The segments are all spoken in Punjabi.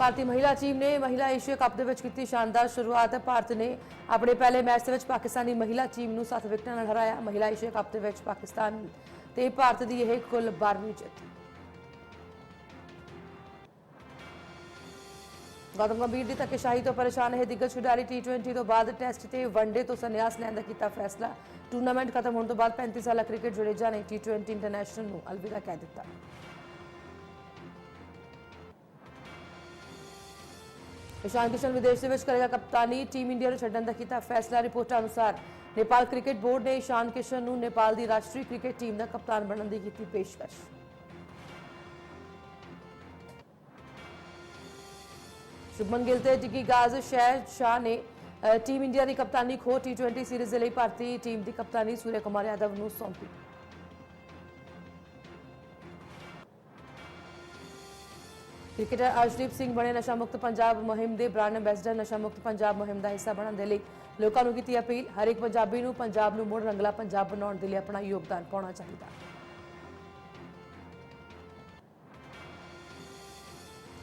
ਭਾਰਤੀ ਮਹਿਲਾ ਟੀਮ ਨੇ ਮਹਿਲਾ ਏਸ਼ੀਆ ਕੱਪ ਦੇ ਵਿੱਚ ਕੀਤੀ ਸ਼ਾਨਦਾਰ ਸ਼ੁਰੂਆਤ। ਭਾਰਤ ਨੇ ਆਪਣੇ ਪਹਿਲੇ ਮੈਚ ਦੇ ਵਿੱਚ ਪਾਕਿਸਤਾਨੀ ਮਹਿਲਾ ਟੀਮ ਨੂੰ 7 ਵਿਕਟਾਂ ਨਾਲ ਹਰਾਇਆ। ਮਹਿਲਾ ਏਸ਼ੀਆ ਕੱਪ ਦੇ ਵਿੱਚ ਪਾਕਿਸਤਾਨ ਤੇ ਭਾਰਤ ਦੀ ਇਹ ਕੁੱਲ 12ਵੀਂ ਜਿੱਤ। ਗੌਤਮ ਗੰਭੀਰ ਦੀ ਧੱਕੇਸ਼ਾਹੀ ਤੋਂ ਪਰੇਸ਼ਾਨ ਹੈ ਦਿੱਗਜ ਖਿਡਾਰੀ ਟੀ20 ਤੋਂ ਬਾਅਦ ਟੈਸਟ ਤੇ ਵਨਡੇ ਤੋਂ ਸੰਨਿਆਸ ਲੈਣ ਦਾ ਕੀਤਾ ਫੈਸਲਾ। ਟੂਰਨਾਮੈਂਟ ਖਤਮ ਹੋਣ ਤੋਂ ਬਾਅਦ 35 ਸਾਲਾ ਕ੍ਰਿਕਟ ਜੁੜੇਜਾ ਨੇ ਟੀ20 ਇੰਟਰਨੈਸ਼ਨਲ ਨੂੰ ਅਲਵਿਦਾ ਕਹਿ ਦਿੱਤਾ। ਇਸ਼ਾਨ ਕਿਸ਼ਨ ਵਿਦੇਸ਼ ਦੇ ਵਿੱਚ ਕਰੇਗਾ ਕਪਤਾਨੀ, ਟੀਮ ਨੂੰ ਛੱਡਣ ਦਾ ਕੀਤਾ ਫੈਸਲਾ। ਰਿਪੋਰਟਾਂ ਅਨੁਸਾਰ ਨੇਪਾਲ ਕ੍ਰਿਕਟ ਬੋਰਡ ਨੇ ਇਸ਼ਾਨ ਕਿਸ਼ਨ ਨੂੰ ਨੇਪਾਲ ਦੀ ਰਾਸ਼ਟਰੀ ਕ੍ਰਿਕਟ ਟੀਮ ਦਾ ਕਪਤਾਨ ਬਣਨ ਦੀ ਕੀਤੀ ਪੇਸ਼ਕਸ਼। ਸ਼ੁਭਮਨ ਗਿੱਲ ਤੇ ਜਿੱਗੀ ਗਾਜ਼, ਸ਼ਹਿਰ ਸ਼ਾਹ ਨੇ ਟੀਮ ਇੰਡੀਆ ਦੀ ਕਪਤਾਨੀ ਖੋ ਟੀ20 ਸੀਰੀਜ਼ ਦੇ ਲਈ ਭਾਰਤੀ ਟੀਮ ਦੀ ਕਪਤਾਨੀ ਸੂਰਿਆ ਕੁਮਾਰ ਯਾਦਵ ਨੂੰ ਸੌਂਪੀ। ਕ੍ਰਿਕਟਰ ਅਰਸ਼ਦੀਪ ਸਿੰਘ ਬਣੇ ਨਸ਼ਾ ਮੁਕਤ ਪੰਜਾਬ ਮੁਹਿੰਮ ਦੇ ਬ੍ਰਾਂਡ ਐਂਬੈਸਡਰ ਨਸ਼ਾ ਮੁਕਤ ਪੰਜਾਬ ਮੁਹਿੰਮ ਦਾ ਹਿੱਸਾ ਬਣਨ ਦੇ ਲਈ ਲੋਕਾਂ ਨੂੰ ਕੀਤੀ ਅਪੀਲ। ਹਰ ਇੱਕ ਪੰਜਾਬੀ ਨੂੰ ਪੰਜਾਬ ਨੂੰ ਮੁੜ ਰੰਗਲਾ ਪੰਜਾਬ ਬਣਾਉਣ ਦੇ ਲਈ ਆਪਣਾ ਯੋਗਦਾਨ ਪਾਉਣਾ ਚਾਹੀਦਾ।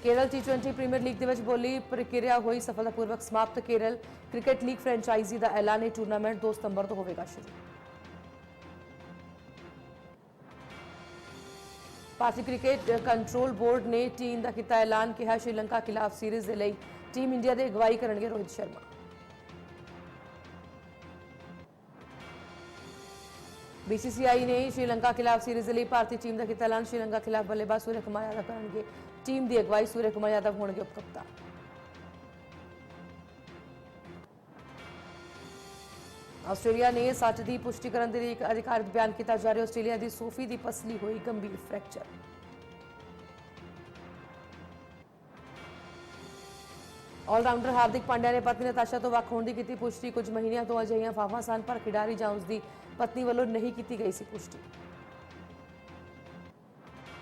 ਕੇਰਲ ਟੀ20 ਪ੍ਰੀਮੀਅਰ ਲੀਗ ਦੇ ਵਿੱਚ ਬੋਲੀ ਪ੍ਰਕਿਰਿਆ ਹੋਈ ਸਫਲਤਾਪੂਰਵਕ ਸਮਾਪਤ। ਕੇਰਲ ਕ੍ਰਿਕਟ ਲੀਗ ਫਰੈਂਚਾਈਜ਼ੀ ਦਾ ਐਲਾਨ ਹੈ ਟੂਰਨਾਮੈਂਟ 2 ਸਤੰਬਰ ਤੋਂ ਹੋਵੇਗਾ ਸ਼ੁਰੂ। ਭਾਰਤੀ ਕ੍ਰਿਕਟ ਕੰਟਰੋਲ ਬੋਰਡ ਨੇ ਟੀਮ ਦਾ ਕੀਤਾ ਐਲਾਨ, ਕਿਹਾ ਸ਼੍ਰੀਲੰਕਾ ਖਿਲਾਫ ਸੀਰੀਜ਼ ਦੇ ਲਈ ਟੀਮ ਇੰਡੀਆ ਦੇ ਅਗਵਾਈ ਕਰਨਗੇ ਰੋਹਿਤ ਸ਼ਰਮਾ। BCCI ਨੇ ਸ਼੍ਰੀਲੰਕਾ ਖਿਲਾਫ ਸੀਰੀਜ਼ ਦੇ ਲਈ ਭਾਰਤੀ ਟੀਮ ਦਾ ਕੀਤਾ ਐਲਾਨ, ਸ਼੍ਰੀਲੰਕਾ ਖਿਲਾਫ ਬੱਲੇਬਾਜ਼ ਸੂਰਜ ਕੁਮਾਰ ਯਾਦਵ ਕਰਨਗੇ। ਟੀਮ ਦੀ ਅਗਵਾਈ ਸੂਰਜ ਕੁਮਾਰ ਯਾਦਵ ਹੋਣਗੇ ਉਪ ਕਪਤਾਨ ਆਸਟ੍ਰੇਲੀਆ ਨੇ ਸੱਟ ਦੀ ਪੁਸ਼ਟੀ ਕਰਨ ਦੇ ਲਈ ਇੱਕ ਅਧਿਕਾਰਤ ਬਿਆਨ ਕੀਤਾ ਜਾ ਰਿਹਾ ਆਸਟ੍ਰੇਲੀਆ ਦੀ ਸੋਫੀ ਦੀ ਪਸਲੀ ਹੋਈ ਗੰਭੀਰ ਫ੍ਰੈਕਚਰ। ਆਲਰਾਊਂਡਰ ਹਾਰਦਿਕ ਪਾਂਡਿਆ ਨੇ ਪਤਨੀ ਨਤਾਸ਼ਾ ਤੋਂ ਵੱਖ ਹੋਣ ਦੀ ਕੀਤੀ ਪੁਸ਼ਟੀ। ਕੁਝ ਮਹੀਨਿਆਂ ਤੋਂ ਅਜਿਹੀਆਂ ਫਾਫਾਂ ਸਨ, ਪਰ ਖਿਡਾਰੀ ਜਾਂ ਉਸ ਦੀ ਪਤਨੀ ਵੱਲੋਂ ਨਹੀਂ ਕੀਤੀ ਗਈ ਸੀ ਪੁਸ਼ਟੀ।